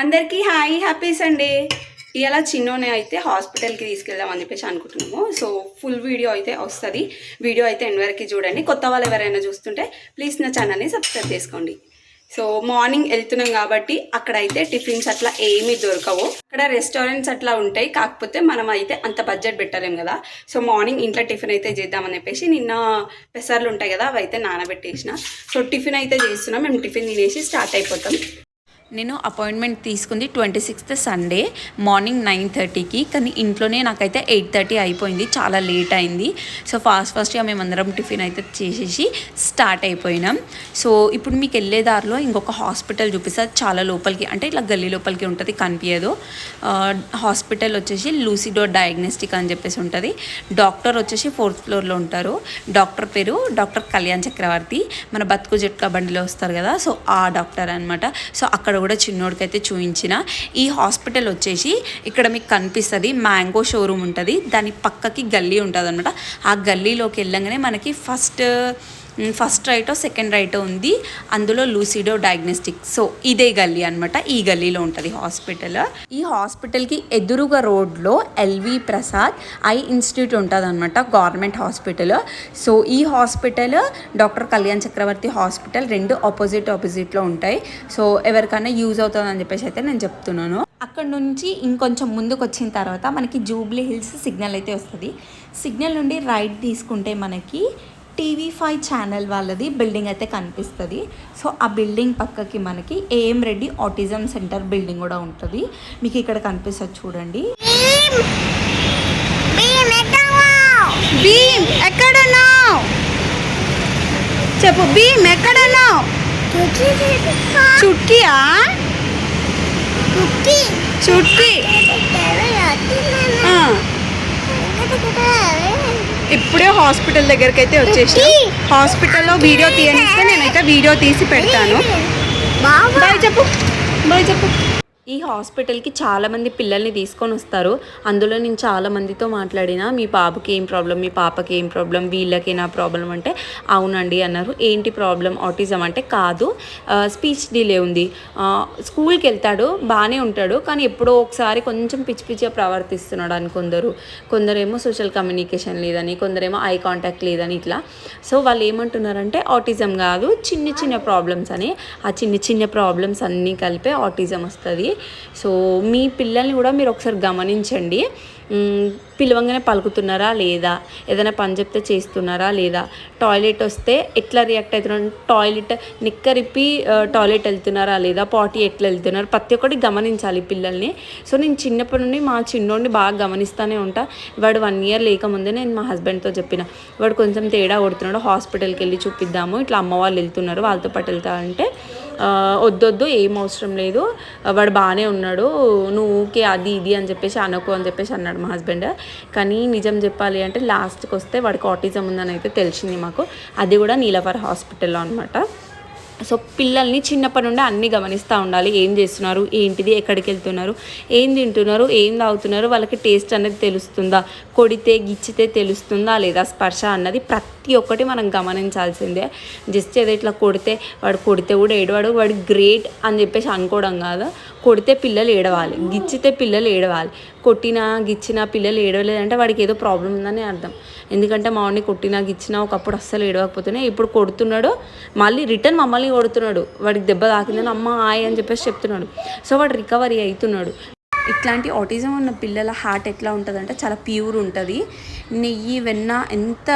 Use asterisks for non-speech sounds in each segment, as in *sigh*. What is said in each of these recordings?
అందరికీ hi happy Sunday ఇలా చిన్నోనే అయితే హాస్పిటల్కి తీసుకెళ్దాం అని చెప్పేసి అనుకుంటున్నాము. సో ఫుల్ వీడియో అయితే వస్తుంది. వీడియో అయితే ఎండ్ వరకు చూడండి. కొత్త వాళ్ళు ఎవరైనా చూస్తుంటే ప్లీజ్ నా ఛానల్ని సబ్స్క్రైబ్ చేసుకోండి. సో మార్నింగ్ వెళ్తున్నాం కాబట్టి అక్కడ అయితే టిఫిన్స్ అట్లా ఏమీ దొరకవు. అక్కడ రెస్టారెంట్స్ అట్లా ఉంటాయి. కాకపోతే మనం అయితే అంత బడ్జెట్ పెట్టలేం కదా. సో మార్నింగ్ ఇంట్లో టిఫిన్ అయితే చేద్దామని చెప్పేసి నిన్న పెసర్లు ఉంటాయి కదా అవి అయితే నానబెట్టేసిన. సో టిఫిన్ అయితే చేస్తున్నాం. మేము టిఫిన్ తినేసి స్టార్ట్ అయిపోతాం. నేను అపాయింట్మెంట్ తీసుకుంది twenty sixth Sunday morning nine థర్టీకి కానీ ఇంట్లోనే నాకైతే ఎయిట్ థర్టీ అయిపోయింది. చాలా లేట్ అయింది. సో ఫాస్ట్ ఫాస్ట్గా మేమందరం టిఫిన్ అయితే చేసేసి స్టార్ట్ అయిపోయినాం. సో ఇప్పుడు మీకు వెళ్ళే దారిలో ఇంకొక హాస్పిటల్ చూపిస్తే. చాలా లోపలికి అంటే ఇట్లా గల్లీ లోపలికి ఉంటుంది కనిపించదు హాస్పిటల్ వచ్చేసి లూసిడో డయాగ్నోస్టిక్ అని చెప్పేసి ఉంటుంది. డాక్టర్ వచ్చేసి ఫోర్త్ ఫ్లోర్లో ఉంటారు. డాక్టర్ పేరు డాక్టర్ కళ్యాణ్ చక్రవర్తి మన బతుకు జట్కా బండిలో వస్తారు కదా. సో ఆ డాక్టర్ అనమాట సో అక్కడ కూడా చిన్నోడికైతే చూపించిన ఈ హాస్పిటల్ వచ్చేసి ఇక్కడ మీకు కనిపిస్తుంది మ్యాంగో షోరూమ్ ఉంటుంది. దాని పక్కకి గల్లీ ఉంటుంది అనమాట ఆ గల్లీలోకి వెళ్ళంగానే మనకి ఫస్ట్ ఫస్ట్ రైటో సెకండ్ రైటో ఉంది. అందులో లూసిడో డయాగ్నోస్టిక్. సో ఇదే గల్లీ అనమాట ఈ గల్లీలో ఉంటుంది హాస్పిటల్. ఈ హాస్పిటల్కి ఎదురుగా రోడ్లో ఎల్వి ప్రసాద్ ఐ ఇన్స్టిట్యూట్ ఉంటుంది అనమాట గవర్నమెంట్ హాస్పిటల్. సో ఈ hospital doctor Kalyan Chakravarthi hospital రెండు ఆపోజిట్ ఆపోజిట్లో ఉంటాయి. సో ఎవరికైనా యూజ్ అవుతుందని చెప్పేసి అయితే నేను చెప్తున్నాను. అక్కడ నుంచి ఇంకొంచెం ముందుకు వచ్చిన తర్వాత మనకి జూబ్లీ హిల్స్ సిగ్నల్ అయితే వస్తుంది. సిగ్నల్ నుండి రైట్ తీసుకుంటే మనకి టీవీ ఫైవ్ ఛానల్ వాళ్ళది బిల్డింగ్ అయితే కనిపిస్తుంది. సో ఆ బిల్డింగ్ పక్కకి మనకి AM Reddy autism centre building కూడా ఉంటుంది. మీకు ఇక్కడ కనిపిస్తుంది చూడండి. చెప్పు భీమ్ ఎక్కడున్నావు? చుట్కియా చుట్కి. ఆ, ఇప్పుడే హాస్పిటల్ దగ్గరికి అయితే వచ్చేసి హాస్పిటల్లో వీడియో తీయనిస్తే నేనైతే వీడియో తీసి పెడతాను. బాయ్ చెప్పు. బాయ్ చెప్పు. ఈ హాస్పిటల్కి చాలామంది పిల్లల్ని తీసుకొని వస్తారు. అందులో నేను చాలా మందితో మాట్లాడిన మీ పాపకి ఏం ప్రాబ్లం మీ పాపకి ఏం ప్రాబ్లం వీళ్ళకేనా ప్రాబ్లం అంటే అవునండి అన్నారు. ఏంటి ప్రాబ్లం ఆటిజం? అంటే కాదు స్పీచ్ డిలే ఉంది. స్కూల్కి వెళ్తాడు బాగానే ఉంటాడు కానీ ఎప్పుడో ఒకసారి కొంచెం పిచ్చి పిచ్చిగా ప్రవర్తిస్తున్నాడు అని కొందరు. కొందరేమో సోషల్ కమ్యూనికేషన్ లేదని కొందరేమో ఐ కాంటాక్ట్ లేదని ఇట్లా. సో వాళ్ళు ఏమంటున్నారంటే ఆటిజం కాదు చిన్న చిన్న ప్రాబ్లమ్స్ అని. ఆ చిన్న చిన్న ప్రాబ్లమ్స్ అన్నీ కలిపే ఆటిజం వస్తుంది. సో మీ పిల్లల్ని కూడా మీరు ఒకసారి గమనించండి. పిలవంగానే పలుకుతున్నారా లేదా? ఏదైనా పని చెప్తే చేస్తున్నారా లేదా? టాయిలెట్ వస్తే ఎట్లా రియాక్ట్ అవుతున్నారు? టాయిలెట్ నిక్కరిప్పి టాయిలెట్ వెళ్తున్నారా లేదా? పాటీ ఎట్లా వెళ్తున్నారు? ప్రతి ఒక్కటి గమనించాలి పిల్లల్ని. సో నేను చిన్నప్పటి నుండి మా చిన్నోడిని బాగా గమనిస్తూనే ఉంటా. వాడు వన్ ఇయర్ లేకముందే నేను మా హస్బెండ్తో చెప్పిన వాడు కొంచెం తేడా కొడుతున్నాడు హాస్పిటల్కి వెళ్ళి చూపిద్దాము ఇట్లా అమ్మ వాళ్ళు వెళ్తున్నారు వాళ్ళతో పాటు వెళ్తా అంటే వద్దొద్దు ఏం అవసరం లేదు. వాడు బాగానే ఉన్నాడు. నువ్వుకే అది ఇది అని చెప్పేసి అనకు అని చెప్పేసి అన్నాడు మా హస్బెండ్. కానీ నిజం చెప్పాలి అంటే లాస్ట్కి వస్తే వాడికి ఆటిజం ఉందని అయితే తెలిసింది మాకు. అది కూడా నీలఫర్ హాస్పిటల్లో అనమాట సో పిల్లల్ని చిన్నప్పటి నుండి అన్నీ గమనిస్తూ ఉండాలి. ఏం చేస్తున్నారు? ఏంటిది? ఎక్కడికి వెళ్తున్నారు? ఏం తింటున్నారు? ఏం తాగుతున్నారు? వాళ్ళకి టేస్ట్ అనేది తెలుస్తుందా? కొడితే గిచ్చితే తెలుస్తుందా లేదా? స్పర్శ అన్నది ప్రతి ఒక్కటి మనం గమనించాల్సిందే. జస్ట్ ఏదో ఇట్లా కొడితే వాడు కొడితే కూడా ఏడవాడు వాడు గ్రేట్ అని చెప్పేసి అనుకోవడం కాదు? కొడితే పిల్లలు ఏడవాలి గిచ్చితే పిల్లలు ఏడవాలి. కొట్టినా గిచ్చినా పిల్లలు ఏడవలేదంటే వాడికి ఏదో ప్రాబ్లం ఉందని అర్థం. ఎందుకంటే మా వాడిని కొట్టినా గిచ్చినా ఒకప్పుడు అస్సలు ఏడవకపోతేనే ఇప్పుడు కొడుతున్నాడు మళ్ళీ రిటర్న్ మమ్మల్ని కొడుతున్నాడు. వాడికి దెబ్బ తాకిందని అమ్మ ఆయ అని చెప్పేసి చెప్తున్నాడు. సో వాడు రికవరీ అవుతున్నాడు. ఇట్లాంటి ఆటిజం ఉన్న పిల్లల హార్ట్ ఎట్లా ఉంటుందంటే చాలా ప్యూర్ ఉంటుంది. నెయ్యి వెన్న ఎంత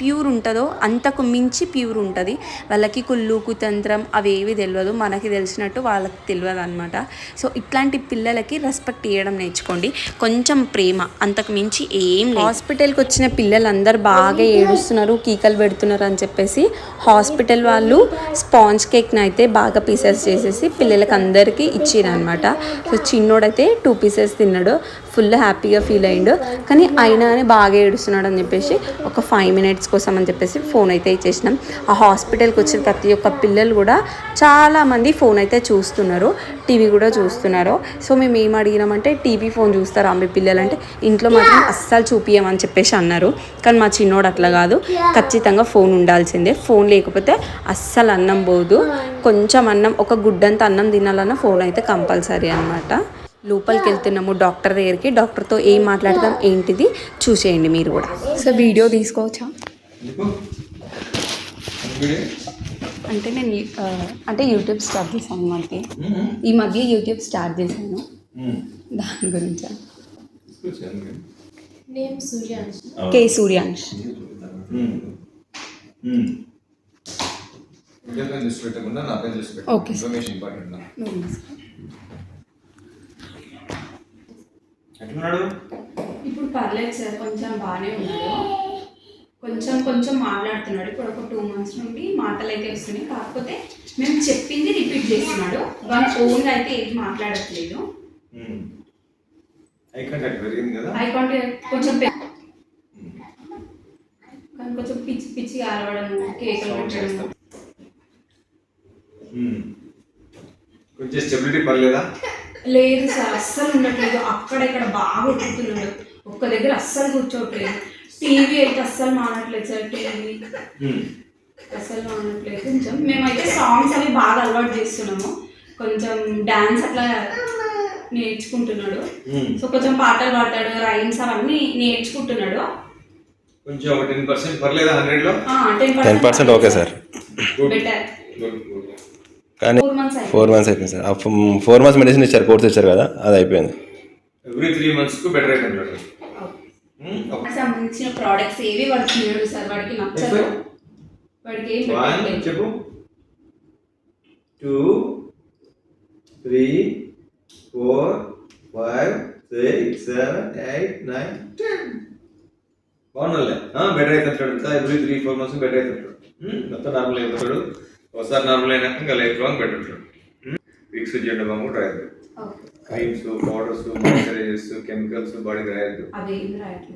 ప్యూర్ ఉంటుందో అంతకు మించి ప్యూర్ ఉంటుంది. వాళ్ళకి కుళ్ళు కుతంత్రం అవి ఏవి తెలియదు మనకి తెలిసినట్టు వాళ్ళకి తెలియదు అనమాట సో ఇట్లాంటి పిల్లలకి రెస్పెక్ట్ ఇవ్వడం నేర్చుకోండి. కొంచెం ప్రేమ అంతకు మించి ఏం హాస్పిటల్కి వచ్చిన పిల్లలందరూ బాగా ఏడుస్తున్నారు కీకలు పెడుతున్నారు అని చెప్పేసి హాస్పిటల్ వాళ్ళు స్పాంజ్ కేక్ని అయితే బాగా పీసెస్ చేసేసి పిల్లలకి అందరికీ ఇచ్చిరనమాట సో చిన్నోడైతే టూ టూ పీసెస్ తిన్నాడు. ఫుల్ హ్యాపీగా ఫీల్ అయ్యిండు. కానీ అయినా అని బాగా ఏడుస్తున్నాడు అని చెప్పేసి ఒక ఫైవ్ మినిట్స్ కోసం అని చెప్పేసి ఫోన్ అయితే ఇచ్చేసినాం. ఆ హాస్పిటల్కి వచ్చిన ప్రతి ఒక్క పిల్లలు కూడా చాలామంది ఫోన్ అయితే చూస్తున్నారు. టీవీ కూడా చూస్తున్నారు. సో మేము ఏం అడిగినామంటే టీవీ ఫోన్ చూస్తారా మీ పిల్లలు అంటే ఇంట్లో మాత్రం అస్సలు చూపించమని చెప్పేసి అన్నారు. కానీ మా చిన్నోడు అట్లా కాదు. ఖచ్చితంగా ఫోన్ ఉండాల్సిందే. ఫోన్ లేకపోతే అస్సలు అన్నం పోదు. కొంచెం అన్నం ఒక గుడ్డంత అన్నం తినాలన్నా ఫోన్ అయితే కంపల్సరీ అనమాట లోపలికి వెళ్తున్నాము డాక్టర్ దగ్గరికి డాక్టర్తో ఏం మాట్లాడదాం ఏంటిది చూసేయండి మీరు కూడా సో వీడియో తీసుకోవచ్చా అంటే నేను అంటే యూట్యూబ్ స్టార్ట్ చేశాను మనకి. ఈ మధ్య యూట్యూబ్ స్టార్ట్ చేశాను. దాని గురించి. K Suryansh okay. ఎట్లున్నాడు ఇప్పుడు పర్లేదు సార్ కొంచెం బాగానే ఉన్నాడు. కొంచెం కొంచెం మాట్లాడుతున్నాడు. ఇప్పుడు ఒక టూ మంత్స్ నుండి మాటలు అయితే వస్తున్నాయి. కాకపోతే మేము చెప్పింది రిపీట్ చేస్తున్నాడు. వాళ్ళ ఓన్గా అయితే ఏది మాట్లాడట్లేదు. ఐ కాంటాక్ట్ పెరిగింది కదా? ఐ కాంటాక్ట్ కొంచెం కానీ కొంచెం పిచ్చి పిచ్చి అరవడము కేకలు. మ్మ్. కొంచెం స్టెబిలిటీ పర్లేదా? *laughs* లేదు సార్ అస్సలు ఉండట్లేదు. అక్కడ ఇక్కడ బాగా ఉట్టుతున్నాడు ఒక్క దగ్గర అస్సలు కూర్చోట్లేదు. టీవీ అయితే అస్సలు మానట్లేదు సార్ టీవీ. అస్సలు మానట్లేదు. కొంచెం మేమైతే సాంగ్స్ అవి బాగా అలవాటు చేస్తున్నాము. కొంచెం డాన్స్ అట్లా నేర్చుకుంటున్నాడు. సో కొంచెం పాటలు పాడతాడు రైమ్స్ అవన్నీ నేర్చుకుంటున్నాడు. కొంచెం ఒక టెన్ పర్సెంట్ పర్లేదా హండ్రెడ్లో ten percent okay sir better కానీ ఫోర్ మంత్స్ అయిపోయింది. ఫోర్ మంత్స్ అయిపోయింది సార్. ఫోర్ మంత్స్ మెడిసిన్ ఇచ్చారు కోర్స్ ఇచ్చారు కదా అది అయిపోయింది. ఎవ్రీ త్రీ మంత్స్కు బెటర్ అయిపోయింది. సంబంధించిన ప్రోడక్ట్స్ ఏవి వాడు తినడు సార్? వాడికి నచ్చదు. వాడికి ఏం వన్ పెట్టట్లేదు. చెప్పు. Two three four five six seven eight nine ten బాగున్నాలే better అవుతుంటాడు ఇంకా every three four months better అవుతుంటాడు మొత్తం నార్మల్ అయిపోతాడు. ఒకసారి నార్మల్ అయినాక ఇంకా లైఫ్ లాంగ్ ఉంటాడు విక్స్ జెండా బాంబు రాయద్దు. క్రీమ్స్ పౌడర్స్ మాయిశ్చరైజర్స్ కెమికల్స్ బాడీకి రాయద్దు.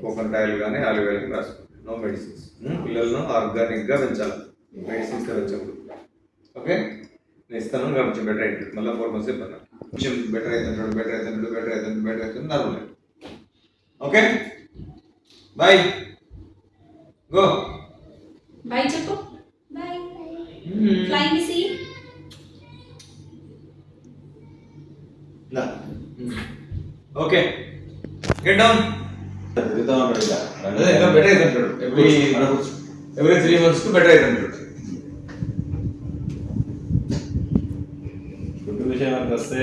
కోకోనట్ ఆయిల్ కానీ ఆలివ్ ఆయిల్ కానీ రాసుకో నో మెడిసిన్స్ పిల్లలను ఆర్గానిక్గా పెంచాలి. మెడిసిన్స్ పెంచకూడదు. ఓకే నేను ఇస్తాను ఇంకా కొంచెం బెటర్ అవుతుంది మళ్ళీ ఫోర్ మంత్స్ చెప్పాను కొంచెం బెటర్ అవుతుంటాడు బెటర్ అవుతుంటాడు బెటర్ అవుతుంది బెటర్ అవుతుంది normal okay bye go bye చెప్పు. Flying see okay get down better అవుతుంటాడు ఎవ్రీ ఎవ్రీ త్రీ మంత్స్కి బెటర్ అవుతుంటాడు ఫుడ్ విషయానికి వస్తే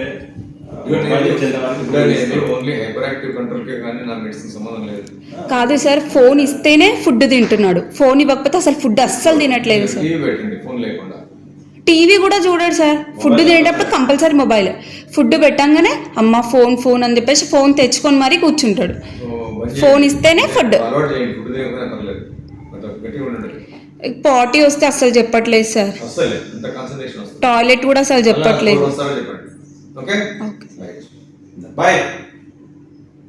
కాదు సార్ ఫోన్ ఇస్తేనే ఫుడ్ తింటున్నాడు. ఫోన్ ఇవ్వకపోతే అసలు ఫుడ్ అస్సలు తినట్లేదు సార్ టీవీ పెట్టండి ఫోన్ లేకుండా టీవీ కూడా చూడడు సార్. ఫుడ్ తినేటప్పుడు కంపల్సరీ మొబైల్. ఫుడ్ పెట్టంగానే అమ్మ ఫోన్ ఫోన్ అని చెప్పేసి ఫోన్ తెచ్చుకొని మరీ కూర్చుంటాడు. ఫోన్ ఇస్తేనే ఫుడ్. పాటీ వస్తే అస్సలు చెప్పట్లేదు సార్. టాయిలెట్ కూడా అసలు చెప్పట్లేదు. ఓకే? బాయ్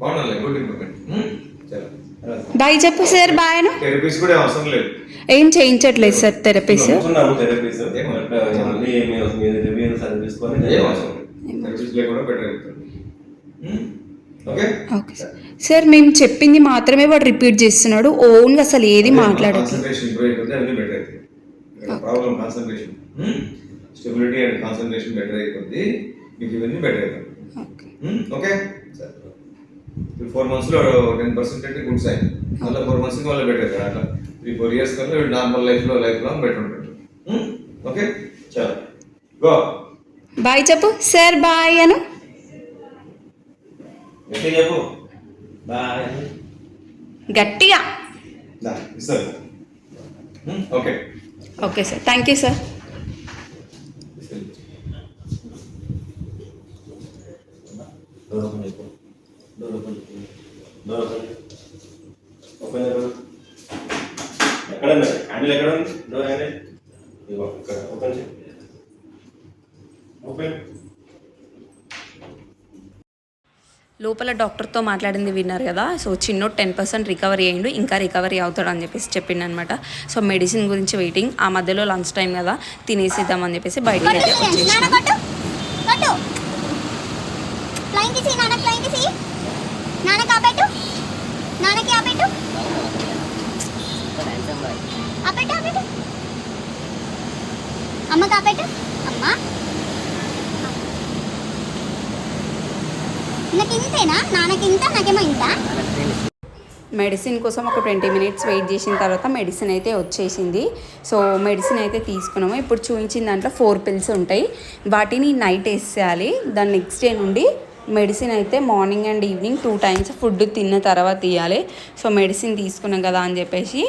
బాగుండాలి గుడ్ ఇంప్రూవ్మెంట్ బాయ్ చెప్పు సార్ బాయ్ అను. థెరపీస్ కూడా ఏం అవసరం లేదు. ఏం చేయించట్లేదు sir therapies? Okay? Sir. Sir మేము చెప్పింది మాత్రమే వాడు రిపీట్ చేస్తున్నాడు. ఓన్గా అసలు ఏది మాట్లాడట్లేదు. Problem concentration stability and concentration better అయిపోద్ది. మీకు ఇవన్నీ బెటర్ అవుతుంది ఓకే. ఓకే? ఫోర్ మంత్స్లో టెన్ పర్సెంట్ అంటే గుడ్ సైన్ మళ్ళీ ఫోర్ మంత్స్ మళ్ళీ బెటర్ అవుతుంది అట్లా త్రీ ఫోర్ ఇయర్స్ కన్నా నార్మల్ లైఫ్లో లైఫ్ లాంగ్ బెటర్ ఉంటుంది ఓకే? చలో. గో. బాయ్ చెప్పు. సార్ బాయ్ అను. చెప్పు. బాయ్. గట్టిగా. ఇస్తారు okay. Okay sir. Thank you sir. లోపల డాక్టర్తో మాట్లాడింది విన్నారు కదా. సో చిన్నోడు టెన్ పర్సెంట్ రికవరీ అయ్యిండు ఇంకా రికవరీ అవుతాడు అని చెప్పేసి చెప్పిండు అనమాట సో మెడిసిన్ గురించి వెయిటింగ్ ఆ మధ్యలో లంచ్ టైం కదా తినేసిద్దాం అని చెప్పేసి బయటికి అయితే నాన్న వచ్చేసినాం కొట్టు కొట్టు ఫ్లైంగ్ తీసి నాన్న ఫ్లైంగ్ తీసి నాన్నకి ఆపెట్టు నాన్నకి ఆపెట్టు ఆపెట్టు ఆపెట్టు అమ్మకి ఆపెట్టు అమ్మ నాకు ఇంతేనా? నాన్నకి ఇంత నాకేమో ఇంత? మెడిసిన్ కోసం ఒక ట్వంటీ మినిట్స్ వెయిట్ చేసిన తర్వాత మెడిసిన్ అయితే వచ్చేసింది. సో మెడిసిన్ అయితే తీసుకున్నాము. ఇప్పుడు చూపించిన దాంట్లో ఫోర్ పిల్స్ ఉంటాయి. వాటిని నైట్ వేసేయాలి. దాని నెక్స్ట్ డే నుండి మెడిసిన్ అయితే morning and evening two times food తిన్న తర్వాత ఇవ్వాలి సో మెడిసిన్ తీసుకున్నాం కదా అని చెప్పేసి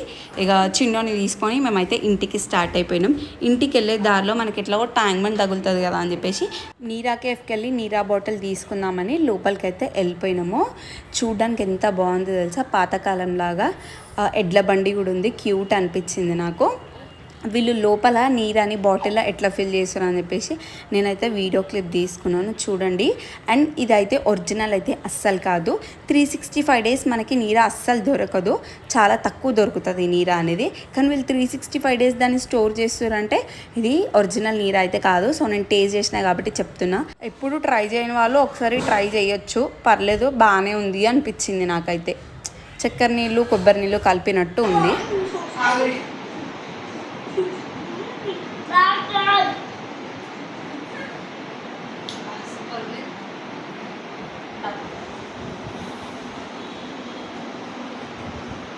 ఇక చిన్నోని తీసుకొని మేమైతే ఇంటికి స్టార్ట్ అయిపోయినాం. ఇంటికి వెళ్ళే దారిలో మనకి ఎట్లాగో ట్యాంక్ బండ్ తగులుతుంది కదా అని చెప్పేసి నీరా కేఫ్కి వెళ్ళి నీరా బాటిల్ తీసుకుందామని లోపలికి అయితే వెళ్ళిపోయినాము. చూడడానికి ఎంత బాగుందో తెలుసా? పాతకాలంలాగా ఎడ్ల బండి కూడా ఉంది. క్యూట్ అనిపించింది నాకు. వీళ్ళు లోపల నీరని బాటిల్లో ఎట్లా ఫిల్ చేస్తారు అని చెప్పేసి నేనైతే వీడియో క్లిప్ తీసుకున్నాను చూడండి. అండ్ ఇదైతే ఒరిజినల్ అయితే అస్సలు కాదు. త్రీ సిక్స్టీ ఫైవ్ డేస్ మనకి నీర అస్సలు దొరకదు. చాలా తక్కువ దొరుకుతుంది నీర అనేది. కానీ వీళ్ళు త్రీ సిక్స్టీ ఫైవ్ డేస్ దాన్ని స్టోర్ చేస్తారంటే ఇది ఒరిజినల్ నీర అయితే కాదు. సో నేను టేస్ట్ చేసిన కాబట్టి చెప్తున్నా. ఎప్పుడు ట్రై చేయని వాళ్ళు ఒకసారి ట్రై చేయొచ్చు. పర్లేదు బాగానే ఉంది అనిపించింది నాకైతే. చక్కెర నీళ్ళు కొబ్బరి నీళ్ళు కలిపినట్టు ఉంది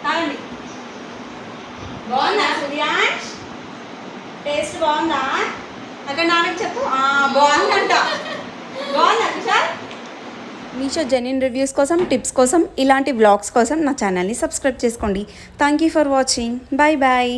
తాగండి బాగుందా సూర్యాంష్ టేస్ట్ బాగుందా? అక్కడ నాన్నకి చెప్పు. బాగుందంట. బాగుందా కిషోర్ మీషో జెన్యున్ రివ్యూస్ కోసం టిప్స్ కోసం ఇలాంటి వ్లాగ్స్ కోసం నా ఛానల్ని సబ్స్క్రైబ్ చేసుకోండి. Thank you for watching bye bye